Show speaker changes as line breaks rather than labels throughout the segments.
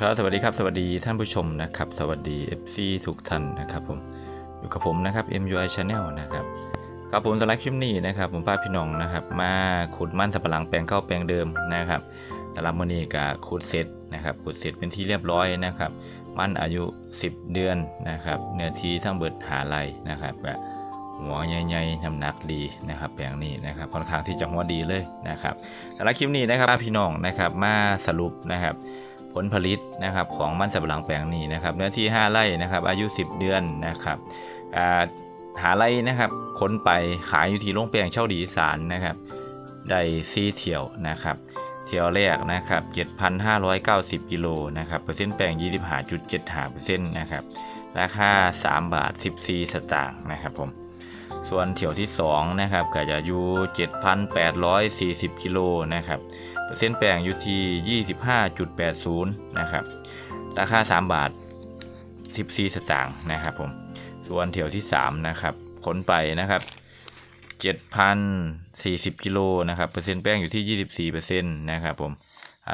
ครับสวัสดีครับสวัสดีท่านผู้ชมนะครับสวัสดี FC ทุกท่านนะครับผมอยู่กับผมนะครับ MUI Channel นะครับครับผมสำหรับคลิปนี้นะครับผมพาพี่น้องนะครับ มาขุดมันสับปะหลังแปลงเข้าแปลงเดิมนะครับสำหรับมื้อนี้ก็ขุดเสร็จนะครับขุดเสร็จเป็นที่เรียบร้อยนะครับ มันอายุ 10 เดือนนะครับเนื้อที่ทั้งเบิดหาไรนะครับก็หัวใหญ่ๆน้ำหนักดีนะครับ แปลงนี้นะครับค่อนข้างที่จะหัวดีเลยนะครับสำหรับคลิปนี้นะครับพาพี่น้องนะครับมาสรุปนะครับ ผลผลิตนะครับของมันสำปะหลังแปลงนี้นะครับเนื้อที่ 5 ไร่นะครับอายุ 10 เดือนนะครับหาไร่นะครับค้นไปขายอยู่ที่โรงแปลงเช่าดีอีสารนะครับได้ซีเที่ยวนะครับเที่ยวแรกนะครับ7,590 กิโลนะครับเปอร์เซ็นต์แปลง 25.75%นะครับราคา 3 บาท 14 สตางค์นะครับผมส่วนเที่ยวที่2นะครับก็จะอยู่ 7,840 กิโลนะครับ เปอร์เซ็นต์แปลงอยู่ที่ 25.80 นะครับ ราคา 3 บาท 14 สตางค์นะครับผม ส่วนเที่ยวที่ 3 นะครับ ขนไปนะครับ 7,040 กิโลนะครับ เปอร์เซ็นต์แป้งอยู่ที่ 24%นะครับผม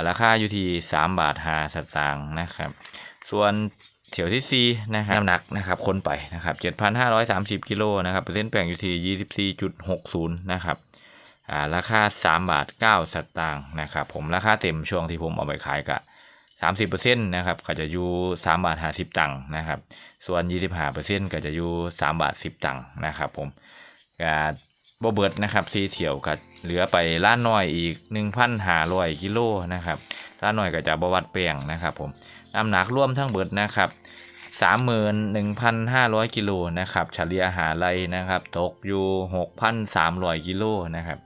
ราคาอยู่ที่ 3 บาท5สตางค์นะครับ ส่วนเที่ยวที่ 4 นะครับ น้ำหนักนะครับขนไปนะครับ 7,530 กิโลนะครับ เปอร์เซ็นต์แป้งอยู่ที่ 24.60 นะครับ ราคา3บาท9สตางค์นะครับผมราคาเต็มช่วงที่ผมเอาไปขายก็30%นะครับก็จะอยู่3บาท50ตังค์นะครับ ส่วน 25%ก็จะอยู่3บาท10ตังค์นะครับผมก็บ่เบิดนะครับซีเที่ยวก็เหลือไปล้านน้อยอีก 1,500กิโลนะครับล้านน้อยก็จะบวัดแป้งนะครับผมน้ำหนักร่วมทั้งเบิดนะครับ31,500 กิโลนะครับเฉลี่ยหาไรนะครับ ตกอยู่ 6,300 กิโลนะครับ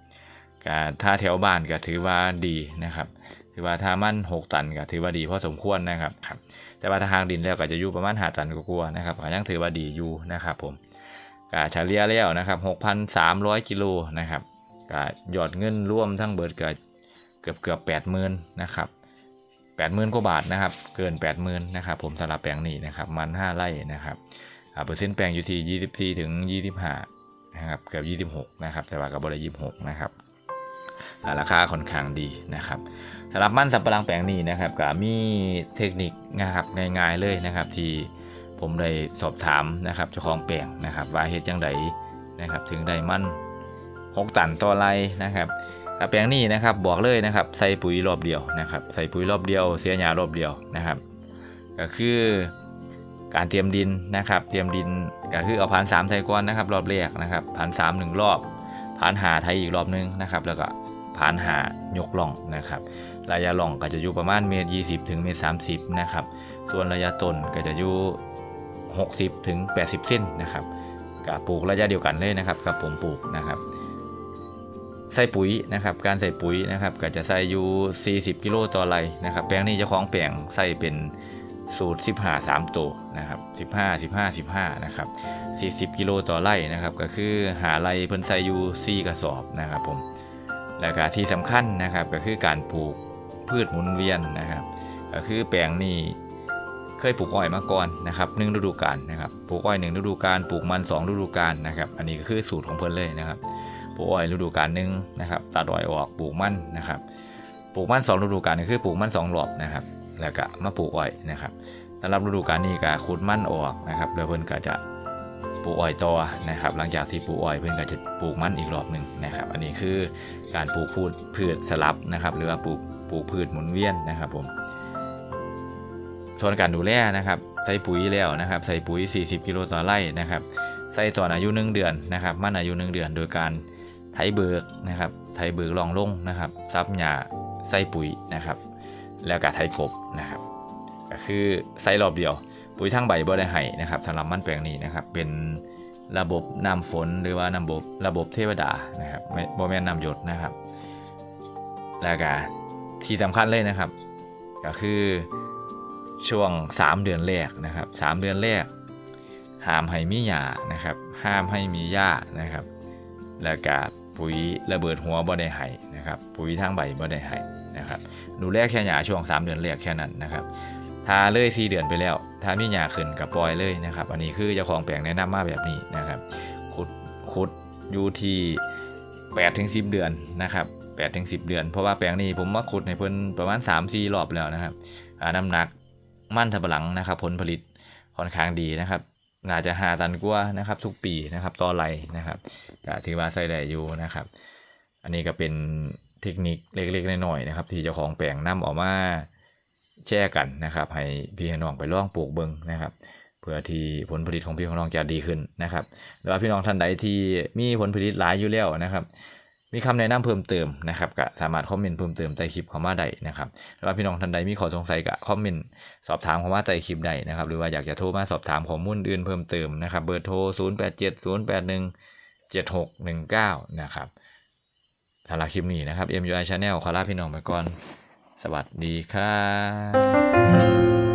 ก็ถ้าแถวบ้านก็ถือว่าดีนะครับถือว่าถ้ามันหกตันก็ถือว่าดีพอสมควรนะครับครับแต่ว่าถ้าทางดินแล้วก็จะอยู่ประมาณหาตันกว่าๆนะครับก็ยังถือว่าดีอยู่นะครับผมก็เฉลี่ยแล้วนะครับ6,300กิโลนะครับก็ยอดเงินร่วมทั้งเบิดก็เกือบเกือบแปดหมื่นนะครับแปดหมื่นกว่าบาทนะครับ เกินแปดหมื่นนะครับผมสำหรับแปลงนี้นะครับมันห้าไร่นะครับอ่าเปอร์เซ็นต์แปลงอยู่ที่ยี่สิบสี่ถึงยี่สิบห้านะครับเกือบยี่สิบหกนะครับแต่ว่ากับบริยี่สิบหกนะครับ ราคาค่อนข้างดีนะครับสำหรับมันสับปะหลังแปลงนี้นะครับก็มีเทคนิคนะครับง่ายๆเลยนะครับที่ผมได้สอบถามนะครับเจ้าของแปลงนะครับว่าเฮ็ดจังไดนะครับถึงได้มัน6ตันต่อไรนะครับแปลงนี้นะครับบอกเลยนะครับใส่ปุ๋ยรอบเดียวนะครับใส่ปุ๋ยรอบเดียว เสียหญ้ารอบเดียวนะครับก็คือการเตรียมดินนะครับ เตรียมดินก็คือเอาผ่านสามใส่ก้อนนะครับ รอบแรกนะครับผ่านสามหนึ่งรอบผ่านหาไทยอีกรอบนึงนะครับ แล้วก็ ผ่านหายกล่องนะครับ ระยะล่องก็จะอยู่ประมาณเมตร20 ถึงเมตร30 นะครับ ส่วนระยะต้นก็จะอยู่ 60 ถึง 80 เส้นนะครับกับปลูกระยะเดียวกันเลยนะครับกับผมปลูกนะครับใส่ปุ๋ยนะครับ การใส่ปุ๋ยนะครับก็จะใส่อยู่ 40 กิโลต่อไร่นะครับ แปลงนี้เจ้าของแปลงใส่เป็นสูตร 15 3ตัวนะครับ 15 15 15 นะครับ 40 กิโลต่อไร่นะครับ ก็คือหาไร่เพิ่นใส่อยู่4กระสอบนะครับผม และก็ที่สำคัญนะครับก็คือการปลูกพืชหมุนเวียนนะครับ ก็คือแปลงนี้เคยปลูกอ้อยมาก่อนนะครับหนึ่งฤดูกาลนะครับปลูกอ้อยหนึ่งฤดูกาลปลูกมันสองฤดูกาลนะครับ อันนี้ก็คือสูตรของเพิ่นเลยนะครับปลูกอ้อยฤดูกาลหนึ่งนะครับตัดอ้อยออกปลูกมันนะครับปลูกมันสองฤดูกาลก็คือปลูกมันสองรอบนะครับ แล้วก็มาปลูกอ้อยนะครับสำหรับฤดูกาลนี้ก็ขุดมันออกนะครับแล้วเพิ่นก็จะ ลูกอ้อยต่อนะครับ หลังจากที่ปลูกอ้อยเพื่อนก็จะปลูกมันอีกรอบหนึ่งนะครับ อันนี้คือการปลูกพืชพืชสลับนะครับ หรือว่าปลูกปลูกพืชหมุนเวียนนะครับผมส่วนการดูแลนะครับใส่ปุ๋ยแล้วนะครับ ใส่ปุ๋ย 40 กิโลต่อไร่นะครับ ใส่ตอนอายุ1เดือนนะครับ มันอายุ1เดือน โดยการไถเบิกนะครับ ไถเบิกรองลงนะครับ ซับหญ้าใส่ปุ๋ยนะครับ แล้วก็ไถกบนะครับ ก็คือใส่รอบเดียว ปุ๋ยทั้งใบบ่ได้ให้นะครับสำหรับมันแปลงนี้นะครับ เป็นระบบน้ำฝนหรือว่าระบบระบบเทวดานะครับบ่แม่นน้ำหยดนะครับ แล้วก็ที่สำคัญเลยนะครับ ก็คือช่วง 3 เดือนแรกนะครับ 3 เดือนแรกห้ามให้มีหญ้านะครับ ห้ามให้มีหญ้านะครับ แล้วก็ปุ๋ยระเบิดหัวบ่ได้ให้นะครับ ปุ๋ยทั้งใบบ่ได้ให้นะครับ ดูแลแค่หญ้าช่วง 3 เดือนแรกแค่นั้นนะครับ ถ้าเลย4เดือนไปแล้วถ้ามีหญ้าขึ้นกับปล่อยเลยนะครับ อันนี้คือเจ้าของแปลงแนะนำมาแบบนี้นะครับขุดขุดอยู่ที่8ถึง10เดือนนะครับ8ถึง10เดือน เพราะว่าแปลงนี้ผมมาขุดให้เพิ่นประมาณ3-4รอบแล้วนะครับน้ำหนักมั่นทบหลังนะครับ ผลผลิตค่อนข้างดีนะครับน่าจะหาตันกว่านะครับ ทุกปีนะครับต่อไรนะครับก็ถือว่าใส่ได้อยู่นะครับ อันนี้ก็เป็นเทคนิคเล็กๆน้อยๆนะครับ ที่เจ้าของแปลงนำออกมา แชร์กันนะครับให้พี่น้องไปลองปลูกเบิงนะครับ เพื่อที่ผลผลิตของพี่ของน้องจะดีขึ้นนะครับหรือว่าพี่น้องท่านใดที่มีผลผลิตหลายอยู่แล้วนะครับ มีคำแนะนำเพิ่มเติมนะครับก็สามารถคอมเมนต์เพิ่มเติมใต้คลิปเข้ามาได้นะครับหรือว่าพี่น้องท่านใดมีข้อสงสัยก็คอมเมนต์สอบถามเข้ามาใต้คลิปได้นะครับ หรือว่าอยากจะโทรมาสอบถามข้อมูลอื่นเพิ่มเติมนะครับ เบอร์โทร 0 8 7 0 8 1 7 6 1 9 นะครับสำหรับคลิปนี้นะครับ MUI Channel ขอลาพี่น้องไปก่อน วัสดีครับ